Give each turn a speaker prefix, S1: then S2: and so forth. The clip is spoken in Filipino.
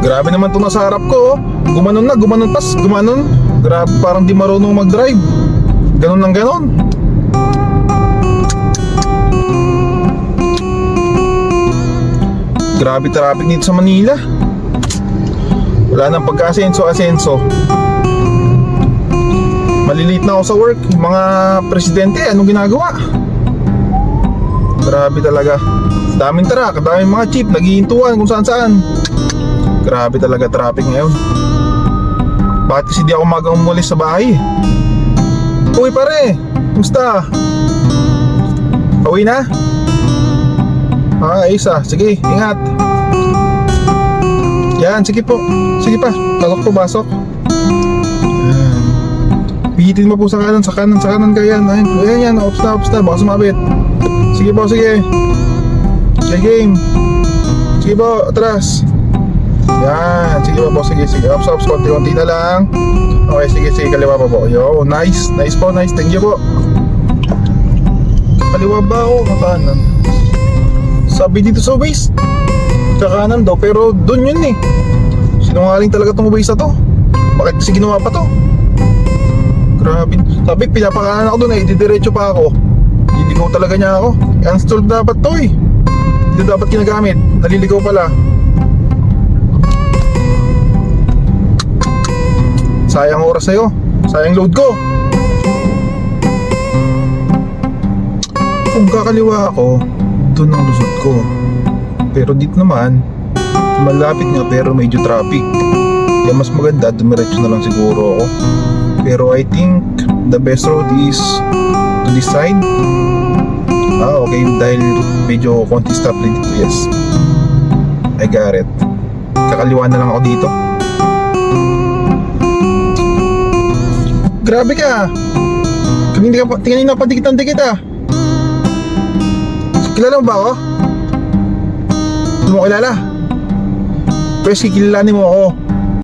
S1: Grabe naman to nasa harap ko. oh. Gumanon na, gumanon pas, gumanon. Grabe, parang di marunong mag-drive. Ganon lang ganon. Grabe traffic dito sa Manila. Wala nang pagka-asenso-asenso. Maliliit na ako sa work. Mga presidente, anong ginagawa? Grabe talaga. Daming truck, daming mga jeep, naghihintuan kung saan saan. Grabe talaga traffic ngayon. Bakit kasi di ako magang umulis sa bahay? Uy pare, kumusta? Pauwi na? Ah, isa. Sige, ingat. Yan, sige po. Sige pa. Pasok po, pasok. Yan. Pihitin mo po sa kanan, sa kanan, sa kanan kayan. Ayan, ayan, yan. Ops na, ops na. Baka sumabit. Sige po, sige. Sige, game. Sige po, atras. Yan, sige po sige, sige. Ops, ops, konti-konti na lang. Okay, sige, sige, kaliwa pa po. Yo, nice, nice po, nice. Thank you po. Kaliwa ba o kakanan? Sabi dito sa Waze, kakanan daw, pero doon yun eh. Sinungaling talaga tong Waze na to. Bakit kasi ginawa pa to? Grabe. Sabi, pinapakanan ako doon eh, didiretso pa ako. Liligaw talaga niya ako. Unstalled dapat to eh. Hindi dapat ginagamit. Naliligaw pala. Sayang oras sa'yo. Sayang load ko. Kung kakaliwa ako, doon ang lusot ko. Pero dito naman, malapit nga pero medyo traffic. Kaya mas maganda, dumiretso na lang siguro ako. Pero I think the best road is to this side. Ah, okay. Dahil medyo konti stop rin dito. Yes. I got it. Kakaliwa na lang ako dito. Grabe ka! Kanina ka pa, kanina pa dikit-dikit ah. Kilala mo ba ako? Hindi mo kilala? Pwes, kikilalanin mo ako.